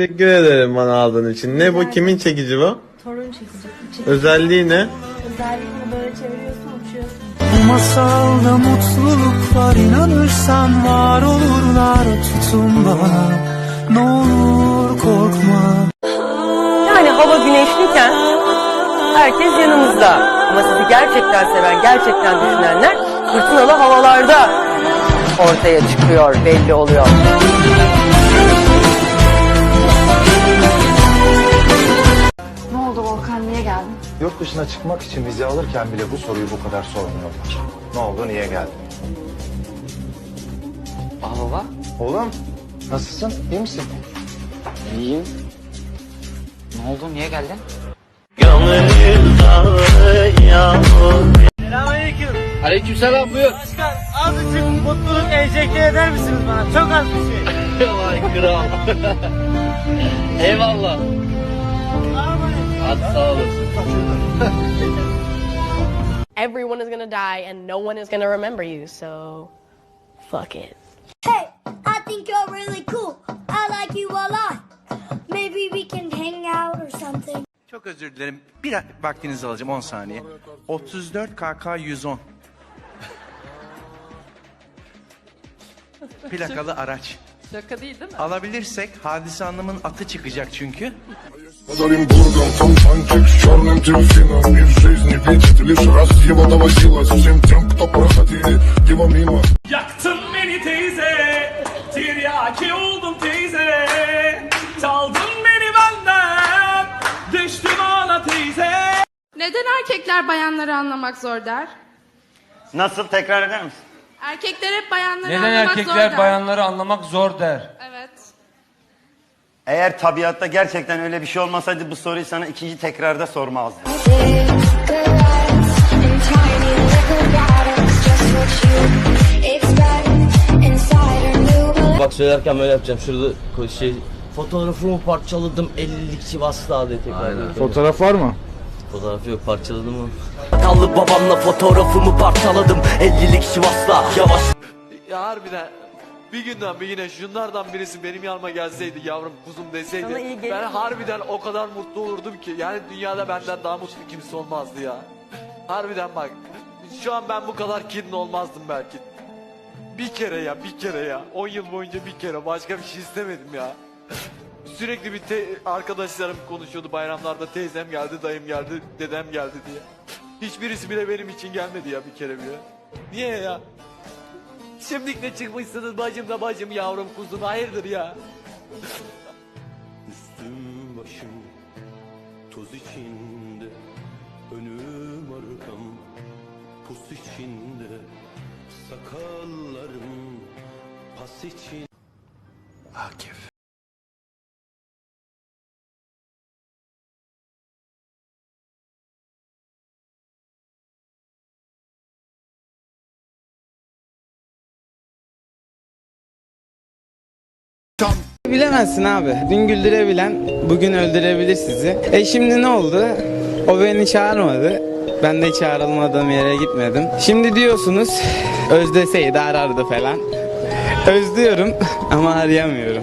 Teşekkür ederim bana aldığın için. Ne bu? Kimin çekici bu? Torun çekici. çekici. Özelliği ne? Özellikle böyle çeviriyorsun uçuyorsun. Bu masalda mutluluk var inanırsan var olurlar tutun bana Ne olur korkma Yani hava güneşliyken herkes yanımızda. Ama sizi gerçekten seven, gerçekten düşünenler fırtınalı havalarda ortaya çıkıyor, belli oluyor. Niye geldin? Yurt dışına çıkmak için vize alırken bile bu soruyu bu kadar sormuyorlar. Ne oldu, niye geldin? Baba, Oğlum, nasılsın, iyi misin? iyiyim. Ne oldu, niye geldin? Aleykümselam buyur. Başkan azıcık mutluluk enjekte eder misiniz bana? Çok az bir şey. Vay kral. Eyvallah. Hadi sağ olasın. everyone is gonna die and no one is gonna remember you, so fuck it. Hey, I think you're really cool. I like you a lot. Maybe we can hang out or something. Çok özür dilerim. Bir vaktinizi alacağım 10 saniye. 34 KK 110. Plakalı araç. Şaka değil değil mi? Alabilirsek Hadise Hanım'ın atı çıkacak çünkü. Под Оренбургом фонтанчик с черным дельфином И в жизни видит лишь раз его довозилось Всем тем, кто проходили его мимо Yaktın beni teyze. Tiryaki oldum teyze. Çaldın beni benden. Düştüm ana teyze. Neden erkekler bayanları anlamak zor der? Nasıl tekrar eder misin? Erkekler hep bayanları Neden anlamak zor erkekler der. bayanları anlamak zor der? Eğer tabiatta gerçekten öyle bir şey olmasaydı bu soruyu sana ikinci tekrarda sormazdım. Bak söylerken böyle yapacağım. Şurada şey Fotoğrafımı parçaladım. 50'lik Sivas'ta diye tekrar Fotoğraf var mı? Fotoğrafı yok parçaladım mı? Kallı babamla fotoğrafımı parçaladım. 50'lik Sivas'ta. Yavaş. Ya harbiden bir günden bir yine şunlardan birisi benim yanıma gelseydi yavrum kuzum deseydi Sana iyi gelir ben mi? harbiden o kadar mutlu olurdum ki yani dünyada benden daha mutlu kimse olmazdı ya. Harbiden bak şu an ben bu kadar kin olmazdım belki. Bir kere ya bir kere ya 10 yıl boyunca bir kere başka bir şey istemedim ya. Sürekli bir te- arkadaşlarım konuşuyordu bayramlarda teyzem geldi dayım geldi dedem geldi diye. Hiçbirisi bile benim için gelmedi ya bir kere bile. Niye ya? Şimdi ne çıkmışsınız bacım da bacım yavrum kuzum hayırdır ya? Üstüm başım toz içinde Önüm arkam pus içinde Sakallarım pas için Akif. Bilemezsin abi. Dün güldürebilen bugün öldürebilir sizi. E şimdi ne oldu? O beni çağırmadı. Ben de çağrılmadığım yere gitmedim. Şimdi diyorsunuz özleseydi arardı falan. Özlüyorum ama arayamıyorum.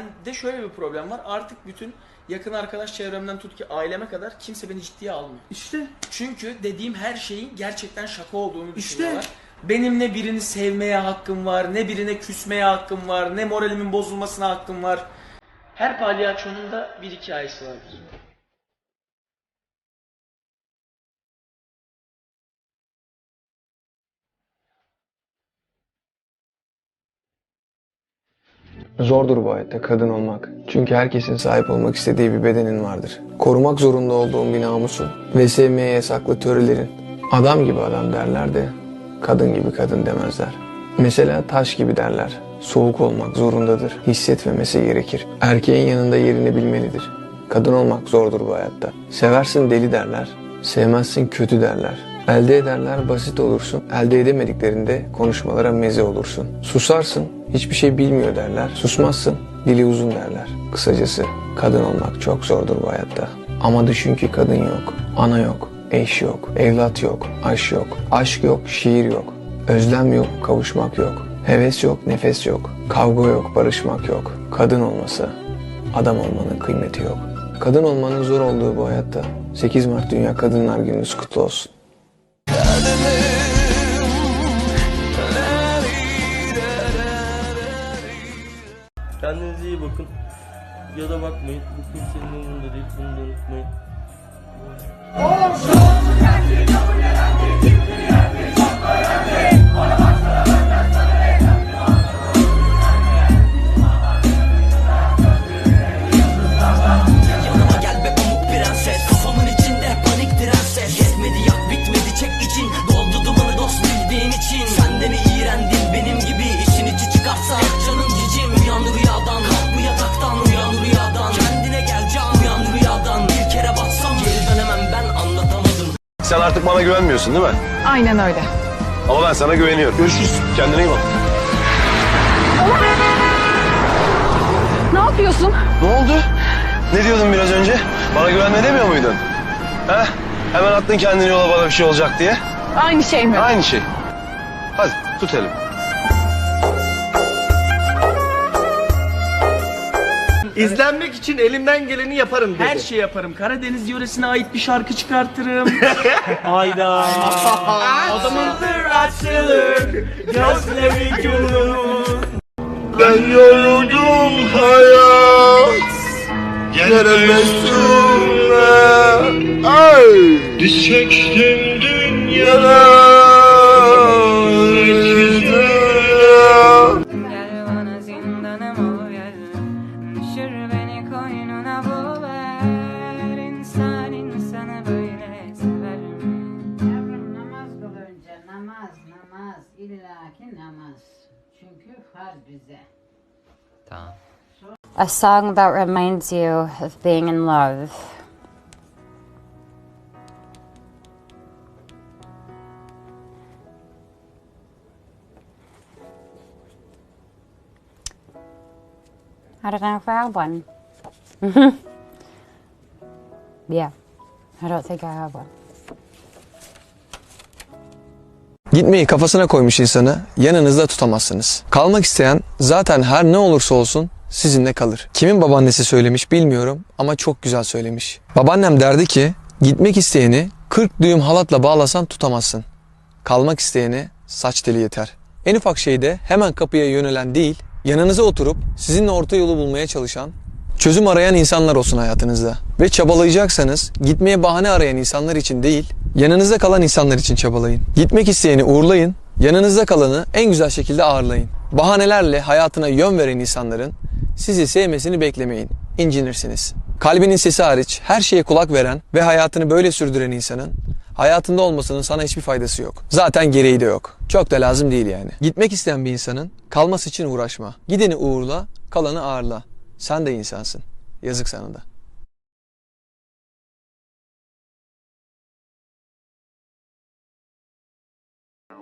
Bende şöyle bir problem var artık bütün yakın arkadaş çevremden tut ki aileme kadar kimse beni ciddiye almıyor. İşte. Çünkü dediğim her şeyin gerçekten şaka olduğunu düşünüyorlar. Benim ne birini sevmeye hakkım var, ne birine küsmeye hakkım var, ne moralimin bozulmasına hakkım var. Her palyaçonun da bir hikayesi vardır. Zordur bu hayatta kadın olmak. Çünkü herkesin sahip olmak istediği bir bedenin vardır. Korumak zorunda olduğun bir namusun ve sevmeye yasaklı törelerin. Adam gibi adam derler de kadın gibi kadın demezler. Mesela taş gibi derler. Soğuk olmak zorundadır. Hissetmemesi gerekir. Erkeğin yanında yerini bilmelidir. Kadın olmak zordur bu hayatta. Seversin deli derler. Sevmezsin kötü derler. Elde ederler basit olursun. Elde edemediklerinde konuşmalara meze olursun. Susarsın hiçbir şey bilmiyor derler. Susmazsın dili uzun derler. Kısacası kadın olmak çok zordur bu hayatta. Ama düşün ki kadın yok, ana yok, eş yok, evlat yok, aşk yok, aşk yok, şiir yok, özlem yok, kavuşmak yok, heves yok, nefes yok, kavga yok, barışmak yok, kadın olması, adam olmanın kıymeti yok. Kadın olmanın zor olduğu bu hayatta 8 Mart Dünya Kadınlar Gününüz kutlu olsun. Kendinize iyi bakın. Ya da bakmayın. Bu kimsenin umurunda değil. Bunu da unutmayın. Artık bana güvenmiyorsun değil mi? Aynen öyle. Ama ben sana güveniyorum. Görüşürüz. Kendine iyi bak. Ne yapıyorsun? Ne oldu? Ne diyordun biraz önce? Bana güvenme demiyor muydun? He? Hemen attın kendini yola bana bir şey olacak diye. Aynı şey mi? Aynı şey. Hadi tut elimi. İzlenmek için elimden geleni yaparım dedi. Her şey yaparım. Karadeniz yöresine ait bir şarkı çıkartırım. Hayda. Adamın açılır. Gözleri gülür. Ben yoruldum hayat Gelemezsinle Ay Diz çektim dünyana A song that reminds you of being in love. I don't know if I have one. yeah, I don't think I have one. Gitmeyi kafasına koymuş insanı yanınızda tutamazsınız. Kalmak isteyen zaten her ne olursa olsun sizinle kalır. Kimin babaannesi söylemiş bilmiyorum ama çok güzel söylemiş. Babaannem derdi ki gitmek isteyeni 40 düğüm halatla bağlasan tutamazsın. Kalmak isteyene saç teli yeter. En ufak şeyde hemen kapıya yönelen değil, yanınıza oturup sizinle orta yolu bulmaya çalışan, çözüm arayan insanlar olsun hayatınızda. Ve çabalayacaksanız gitmeye bahane arayan insanlar için değil, yanınızda kalan insanlar için çabalayın. Gitmek isteyeni uğurlayın, yanınızda kalanı en güzel şekilde ağırlayın. Bahanelerle hayatına yön veren insanların sizi sevmesini beklemeyin. İncinirsiniz. Kalbinin sesi hariç her şeye kulak veren ve hayatını böyle sürdüren insanın hayatında olmasının sana hiçbir faydası yok. Zaten gereği de yok. Çok da lazım değil yani. Gitmek isteyen bir insanın kalması için uğraşma. Gideni uğurla, kalanı ağırla. Sen de insansın. Yazık sana da.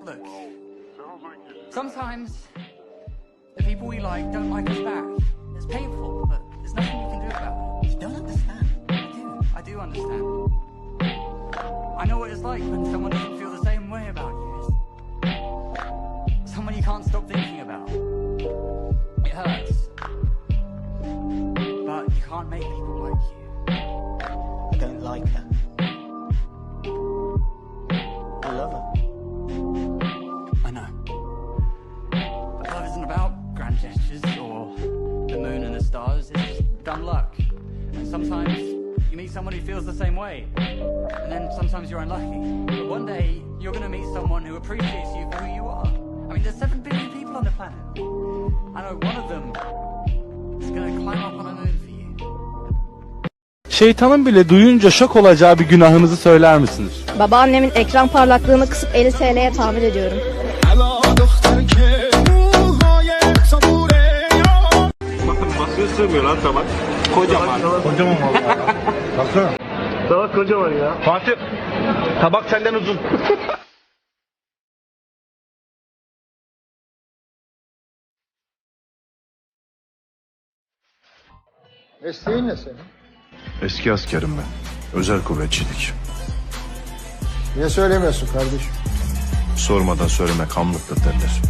Look, sometimes the people we like don't like us back. It's painful, but there's nothing you can do about it. You don't understand. I do. I do understand. I know what it's like when someone doesn't feel the same way about you. It's someone you can't stop thinking about. Can't make people like you. I don't like her. I love her. I know. But love isn't about grand gestures or the moon and the stars. It's just dumb luck. And sometimes you meet someone who feels the same way. And then sometimes you're unlucky. But one day you're going to meet someone who appreciates you for who you are. I mean, there's 7 billion people on the planet. I know one of them is going to climb up on a moon. Şeytanın bile duyunca şok olacağı bir günahınızı söyler misiniz? Babaannemin ekran parlaklığını kısıp 50 TL'ye tamir ediyorum. Masaya sığmıyor lan tabak. Kocaman. Kocaman valla. Baksana. Tabak kocaman ya. Fatih. Tabak senden uzun. Mesleğin ne senin? Eski askerim ben. Özel kuvvetçilik. Niye söylemiyorsun kardeşim? Sormadan söylemek hamlıktır derler.